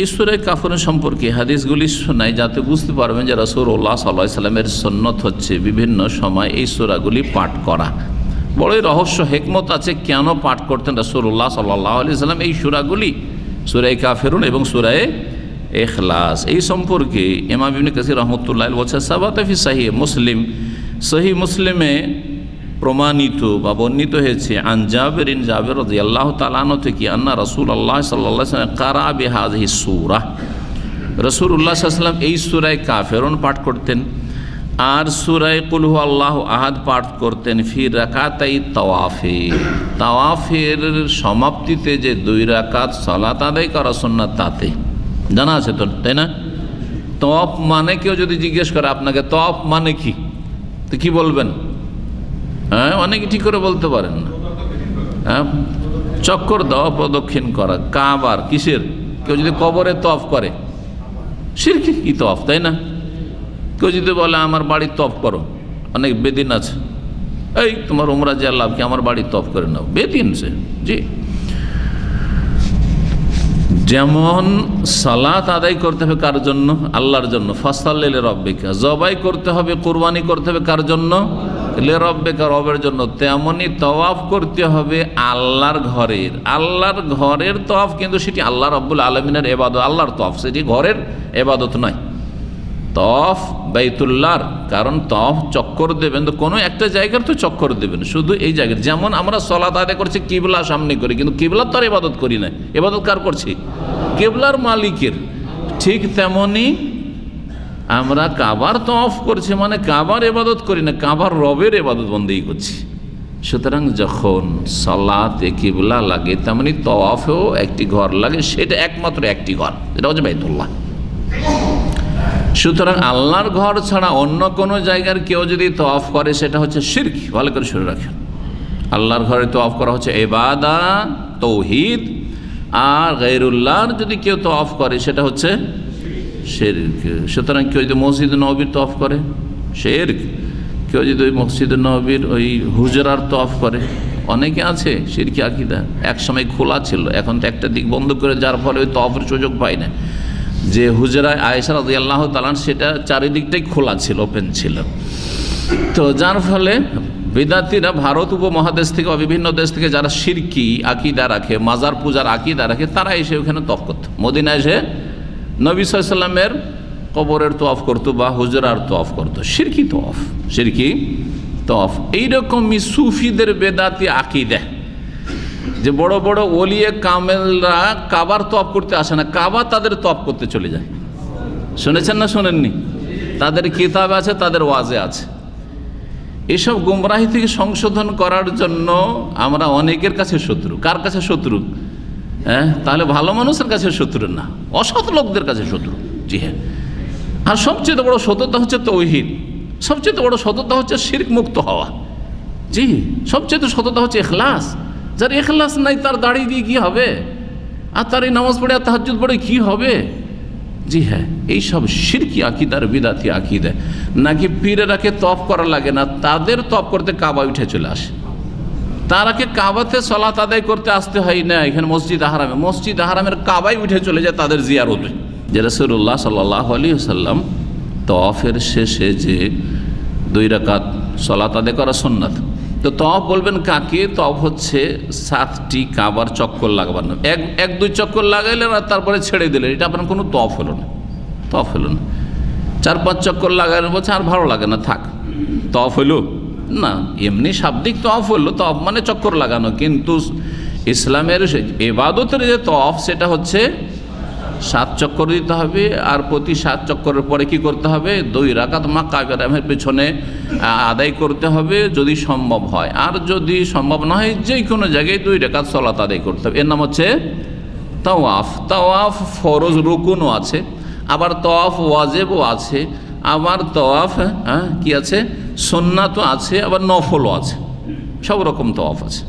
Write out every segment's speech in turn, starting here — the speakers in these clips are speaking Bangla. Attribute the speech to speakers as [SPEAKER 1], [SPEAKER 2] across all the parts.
[SPEAKER 1] এই সুরায় কাফরের সম্পর্কে হাদিসগুলি শোনাই যাতে বুঝতে পারবেন যে রসুল্লাহ সাল্লাহ সাল্লামের সন্ন্যত হচ্ছে বিভিন্ন সময় এই সুরাগুলি পাঠ করা। বড়ই রহস্য, হেকমত আছে কেন পাঠ করতেন রসুল্লাহ সাল্লাহ আলি সাল্লাম এই সুরাগুলি? সুরাই কাফেরুন এবং সুরায় এখলাস এই সম্পর্কে ইমাম ইবনে কাসির রহমতুল্লাহ বলছে সাবাতফি সাহি মুসলিম। সহি মুসলিমে প্রমাণিত বা বর্ণিত হয়েছে, আন জাবের ইন জাবের রাজি আল্লাহ তালানো থেকে আন্না রসুল আল্লাহ সাল্লাহ কারা বেহাজহি সুরা? রসুল উল্লাহ সাল্লাম এই সুরায় কাফেরন পাঠ করতেন, আর সুরায় কুলহু আল্লাহ আহাদ পাঠ করতেন ফির রাকাতাই তওয়াফে। তাওয়াফের সমাপ্তিতে যে দুই রাকাত সলাত আদায় করা সন্ন্যাত তাতে। জানা আছে তো, তাই না? তফ মানে কেউ যদি জিজ্ঞেস করে, আপনাকে তফ মানে কি? তো কি বলবেন? হ্যাঁ অনেকে ঠিক করে বলতে পারেন না। হ্যাঁ চক্কর দেওয়া, প্রদক্ষিণ করা কাবার কিসের? কেউ যদি কবরে তফ করে সিরকি কি তফ, তাই না? কেউ যদি বলে, আমার বাড়ি তফ করো। অনেক বেদিন আছে। এই, তোমার উমরা যে লাভ কি? আমার বাড়ি তফ করে নাও। বেদিন সে, জি। যেমন সালাত আদায় করতে হবে কার জন্য? আল্লাহর জন্য। ফাসাল্লে রব্বিকা। জবাই করতে হবে, কোরবানি করতে হবে কার জন্য? লে রব্বিকা রবের জন্য তেমনই তওয়াফ করতে হবে আল্লাহর ঘরের। আল্লাহর ঘরের তওয়াফ কিন্তু সেটি আল্লাহ রব্বুল আলমিনের এবাদত, আল্লাহর তফ সেটি ঘরের এবাদত নয়। তফ বাইতুল্লাহর, কারণ তফ চক্কর দেবেন তো কোনো একটা জায়গার তো চক্কর দেবেন। শুধু এই জায়গার, যেমন আমরা সলাত আদায় করছি, কিবলা সামনে করি, কিন্তু কিবলার তো আর এবাদত করি না। এবাদত কার করছি? কেবলার মালিকের। ঠিক তেমনই আমরা কাবার তফ করছি মানে কাবার এবাদত করি না, কাবার রবের এবাদত বন্দেই করছি। সুতরাং যখন সলাতে কিবলা লাগে, তেমনি তওয়াফেও একটি ঘর লাগে, সেটা একমাত্র একটি ঘর, এটা হচ্ছে বাইতুল্লাহ। সুতরাং আল্লাহর ঘর ছাড়া অন্য কোনো জায়গার কেউ যদি তফ করে, সেটা হচ্ছে শির্ক, ভালো করে শুনে রাখেন। আল্লাহর ঘরে তফ করা হচ্ছে এবাদা তৌহিদ, আর গৈরুল্লাহর যদি কেউ তফ করে, সেটা হচ্ছে শেরক সুতরাং কেউ যদি মসজিদ নবীর তফ করে? শেরক কেউ যদি ওই মসজিদ নবীর ওই হুজরার তফ করে? অনেকে আছে সিরকি আকিদা। এক সময় খোলা ছিল, এখন তো একটা দিক বন্ধ করে যার ফলে ওই তফের সুযোগ পায় না। যে হুজরায় আয়েশা রাজি আল্লাহ তালান সেটা চারিদিকটাই খোলা ছিল ওপেন ছিল। তো যার ফলে বেদাতিরা ভারত উপমহাদেশ থেকে বা বিভিন্ন দেশ থেকে যারা সিরকি আকিদা রাখে, মাজার পূজার আকিদা রাখে, তারা এসে ওখানে তফ করত। মদিনা এসে নবী সাল্লামের কবরের তফ করতো বা হুজরার তফ করতো। সিরকি তফ সিরকি তফ এইরকমই সুফিদের বেদাতি আকিদা। যে বড় বড় ওলিয়ে কামেলরা কাবার তপ করতে আসে না, কাবা তাদের তপ করতে চলে যায়। শুনেছেন না শোনেননি? তাদের কিতাব আছে, তাদের ওয়াজে আছে। এসব গুমরাহি থেকে সংশোধন করার জন্য আমরা অনেকের কাছে শত্রু। কার কাছে শত্রু? হ্যাঁ? তাহলে ভালো মানুষের কাছে শত্রু না। অসৎ লোকদের কাছে শত্রু। জি হ্যাঁ। আর সবচেয়ে বড় সততা হচ্ছে তৌহিদ। সবচেয়ে বড় সততা হচ্ছে শির্ক মুক্ত হওয়া। জি, সবচেয়ে সততা হচ্ছে এখলাস যার এখলাস নাই, তার দাড়ি দিয়ে কী হবে? আর তার এই নামাজ পড়ে আর তাহাজুদ পড়ে কী হবে? জি হ্যাঁ এইসব সিরকি আকিদার বিদাতি আকিদে। নাকি পীরেরাকে তপ করা লাগে না? তাদের তপ করতে কাবা উঠে চলে আসে। তারাকে কাবাতে সলাত আদায় করতে আসতে হয়? না, এখানে মসজিদ আহারামে। মসজিদ আহারামের কাবাই উঠে চলে যায় তাদের জিয়ারতে। যে রসুল্লাহ সাল্লাহ আলী সাল্লাম তফের শেষে যে দুই রাকাত সলাত আদায় করা সন্ন্যাত তো তফ বলবেন কাকে? তফ হচ্ছে সাতটি কাবার চক্কর লাগাবার এক এক, দুই চক্কর লাগাইলেন আর তারপরে ছেড়ে দিলেন। এটা আপনার কোনো তফ হলো না। তফ হলো না। চার, পাঁচ চক্কর লাগালেন, বলছে আর ভালো লাগে না, থাক। তফ হইল? না, এমনি শাব্দিক তফ হলো তফ মানে চক্কর লাগানো, কিন্তু ইসলামের এবাদতের যে তফ সেটা হচ্ছে সাত চক্কর দিতে হবে, আর প্রতি সাত চক্করের পরে কি করতে হবে? দুই রাকাত মা কাবেরামের পেছনে আদায় করতে হবে, যদি সম্ভব হয়। আর যদি সম্ভব না হয় যে কোনো জায়গায় দুই রাকাত সলাত আদায় করতে হবে। এর নাম হচ্ছে তাওয়াফ। তাওয়াফ ফরজ রুকুনও আছে, আবার তওয়াফ ওয়াজেবও আছে। আবার তওয়াফ হ্যাঁ কি আছে? সন্ন্যাতও আছে, আবার নফলও আছে। সব রকম তওয়াফ আছে।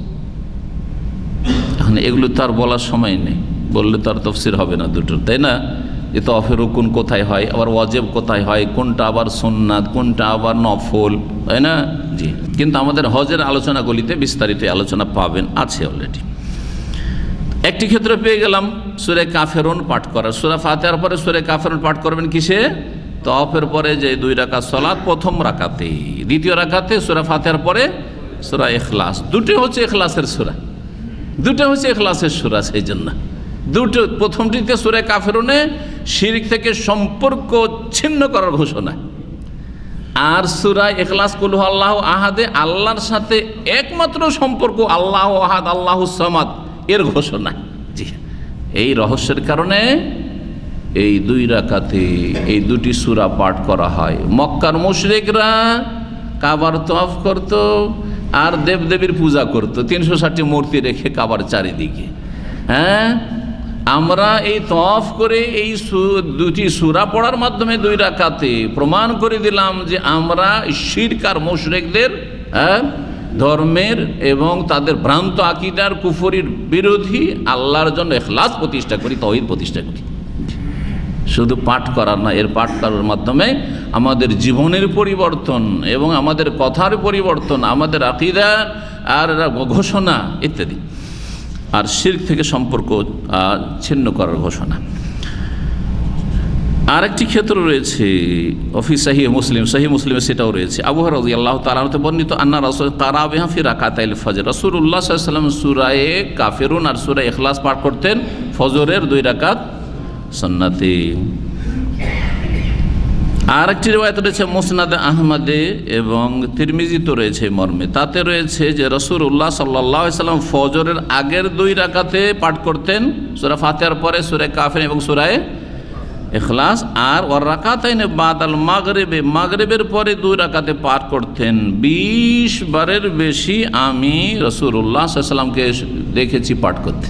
[SPEAKER 1] এখন এগুলো তো আর বলার সময় নেই। বললে তো আর তফসির হবে না দুটোর, তাই না? যে তফের রুকুন কোথায় হয়, আবার ওয়াজেব কোথায় হয়, কোনটা আবার সোননাথ কোনটা আবার নফল, তাই না? জি। কিন্তু আমাদের হজের আলোচনাগুলিতে বিস্তারিত আলোচনা পাবেন, আছে অলরেডি একটি ক্ষেত্রে পেয়ে গেলাম, সুরে কাফেরন পাঠ করা সুরা ফাতেহার পরে সুরে কাফেরন পাঠ করবেন কিসে? তফের পরে যে দুই রাকাত সলাৎ প্রথম রাকাতে। দ্বিতীয় রাকাতে সুরা ফাতেহার পরে সুরা এখলাস দুটো হচ্ছে এখলাসের সুরা। দুটো হচ্ছে এখলাসের সুরা সেই জন্য দুটো, প্রথমটিতে সুরে কাফেরনে শিরিক থেকে সম্পর্ক ছিন্ন করার ঘোষণা। আর সুরা এখলাস কুলহ আল্লাহ আহাদে, আল্লাহর সাথে একমাত্র সম্পর্ক আল্লাহ আহাদ, আল্লাহ সামাদ, এর ঘোষণা। জি, এই রহস্যের কারণে এই দুই রাকাতে এই দুটি সুরা পাঠ করা হয়। মক্কার মুশরিকরা কাবার তফ করত আর দেবদেবীর পূজা করত। তিনশো ষাটটি মূর্তি রেখে কাবার চারিদিকে। হ্যাঁ? আমরা এই তফ করে এই দুটি সুরা পড়ার মাধ্যমে দুই রাকাতে প্রমাণ করে দিলাম যে আমরা শিরকার মুশরিকদের হ্যাঁ? ধর্মের এবং তাদের ভ্রান্ত আকিদার কুফরির বিরোধী আল্লাহর জন্য এখলাস প্রতিষ্ঠা করি তহিদ প্রতিষ্ঠা করি। শুধু পাঠ করার না এর পাঠ করার মাধ্যমে আমাদের জীবনের পরিবর্তন এবং আমাদের কথার পরিবর্তন, আমাদের আকিদা আর ঘোষণা ইত্যাদি। আর শির থেকে সম্পর্ক ছিন্ন করার ঘোষণা। আরেকটি ক্ষেত্র রয়েছে অফিস সাহি মুসলিম সাহি মুসলিমে সেটাও রয়েছে। আবহাওয়া রাজি আল্লাহ তালাতে বর্ণিত, আন্না রসুল কারাবেহা ফির আকাতাইল ফজর। রসুল্লাহ সাল্লাম সুরায়ে কাফেরুন আর সুরা এখলাস পাঠ করতেন ফজরের দুই রাকাত সন্নাতে। আর একটি রেওয়ায়ত রয়েছে মুসনাদ আহমদে এবং তিরমিজি তো রয়েছে মর্মে। তাতে রয়েছে যে রসুল উল্লাহ সাল্লাম ফজরের আগের দুই রাকাতে পাঠ করতেন, সুরা ফাতেহার পরে সুরে কাফের এবং সুরায় এখলাস আর ওর রাকাতাইনে বাদ আল মাগরেবে, মাগরেবের পরে দুই রাকাতে পাঠ করতেন। বিশ বারের বেশি আমি রসুল্লাহ সাল্লামকে দেখেছি পাঠ করতে।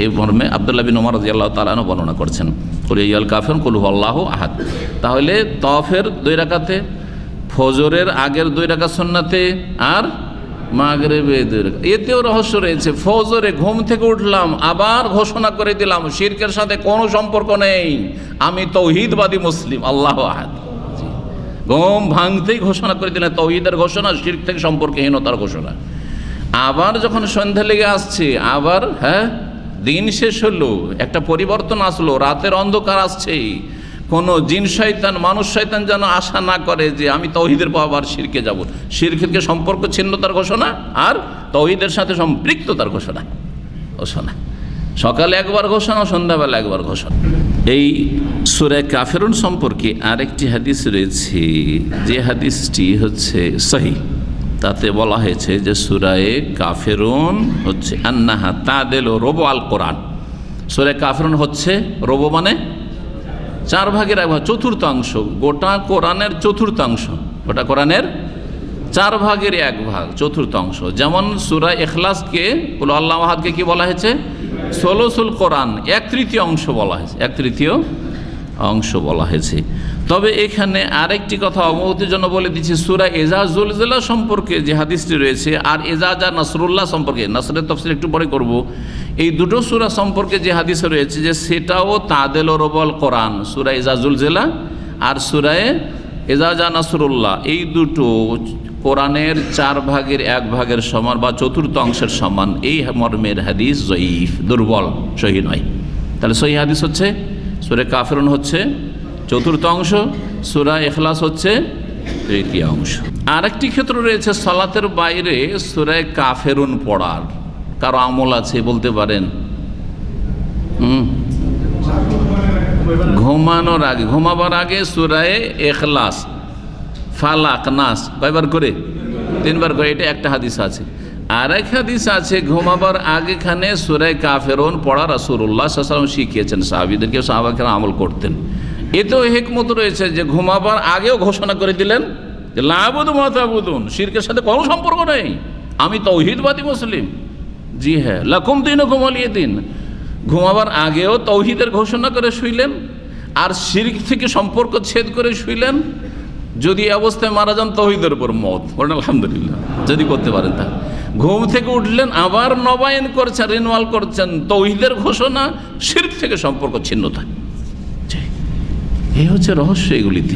[SPEAKER 1] এই মর্মে আবদুল্লাহ বিন ওমর রাজি আল্লাহ তালানো বর্ণনা করছেন। কুলিয়াল কাফের কুলহু আল্লাহ আহাদ। তাহলে তফের দুই রাকাতে, ফজরের আগের দুই রাকা সন্নাতে আর মাগরেবে দুই রাকাত এতেও রহস্য রয়েছে, ফজরে ঘুম থেকে উঠলাম, আবার ঘোষণা করে দিলাম, শিরকের সাথে কোনো সম্পর্ক নেই। আমি তৌহিদবাদী মুসলিম, আল্লাহ আহাদ। ঘুম ভাঙতেই ঘোষণা করে দিলেন, তৌহিদের ঘোষণা, শির্ক থেকে সম্পর্কহীনতার ঘোষণা। আবার যখন সন্ধ্যা লেগে আসছে, আবার হ্যাঁ দিন শেষ হলো, একটা পরিবর্তন আসলো, রাতের অন্ধকার আসছে কোনো জিন শয়তান, মানুষ শয়তান যেন আশা না করে যে আমি তৌহিদের আবার শিরকে যাব। শিরকে সম্পর্ক ছিন্নতার ঘোষণা আর তৌহিদের সাথে সম্পৃক্ততার ঘোষণা। ঘোষণা। সকালে একবার ঘোষণা, সন্ধ্যাবেলা একবার ঘোষণা। এই সুরে কাফেরুন সম্পর্কে আরেকটি হাদিস রয়েছে। যে হাদিসটি হচ্ছে সহি তাতে বলা হয়েছে যে সুরায়ে কাফেরুন হচ্ছে আন্নাহা তাদেল রোবো আল কোরআন। সুরে কাফেরুন হচ্ছে রোবো মানে চার ভাগের এক ভাগ চতুর্থাংশ গোটা কোরআনের চতুর্থাংশ গোটা কোরআনের চার ভাগের এক ভাগ চতুর্থাংশ যেমন সুরা এখলাসকে বলো আল্লাহ আহাদকে কি বলা হয়েছে? ষোলোসুল কোরআন, এক তৃতীয় অংশ বলা হয়েছে। এক তৃতীয় অংশ বলা হয়েছে। তবে এখানে আরেকটি কথা অবগতির জন্য বলে দিচ্ছি, সুরা জেলা সম্পর্কে যে হাদিসটি রয়েছে আর এজাজা নাসরুল্লাহ সম্পর্কে, নাসরের তফসিল একটু পরে করব। এই দুটো সুরা সম্পর্কে যে হাদিস রয়েছে যে সেটাও তাদেল রবল কোরআন, সুরা এজাজুল জেলা আর সুরায় এজাজা নাসরুল্লাহ। এই দুটো কোরআনের চার ভাগের এক ভাগের সমান বা চতুর্থ অংশের সমান, এই মর্মের হাদিস জয়ীফ, দুর্বল, সহি নয়। তাহলে সহি হাদিস হচ্ছে সুরে কাফেরুন হচ্ছে চতুর্থ অংশ, সুরা এখলাস হচ্ছে তৃতীয় অংশ। আরেকটি ক্ষেত্র রয়েছে সলাতের বাইরে সুরায় কাফেরুন পড়ার। কারও আমল আছে বলতে পারেন? হুম। ঘুমানোর আগে, ঘুমাবার আগে সুরায় এখলাস ফালাক, নাস, কয়বার করে? তিনবার করে, এটা একটা হাদিস আছে। আর এক হাদিস আছে, ঘুমাবার আগেখানে সুরায় কাফেরন পড়া রাসুল্লাহ সাল্লাম শিখিয়েছেন, সাহাবিদেরকে সাহাবাকেরা আমল করতেন। এতেও হেকমত রয়েছে যে ঘুমাবার আগেও ঘোষণা করে দিলেন যে লাবুদ মাতাবুদুন শিরকের সাথে কোনো সম্পর্ক নেই। আমি তৌহিদবাদী মুসলিম। জি হ্যাঁ লাকুম দিন ঘুমালিয়ে দিন। ঘুমাবার আগেও তৌহিদের ঘোষণা করে শুইলেন, আর শিরিক থেকে সম্পর্ক ছেদ করে শুইলেন। যদি অবস্থায় মারা যান তৌহিদের উপর মত। আলহামদুলিল্লাহ। যদি করতে পারেন তা ঘুম থেকে উঠলেন, আবার নবায়ন করছেন রিনওয়াল করছেন। তৌহিদের ঘোষণা শির্ক থেকে সম্পর্ক ছিন্নতা এই হচ্ছে রহস্য এগুলিতে।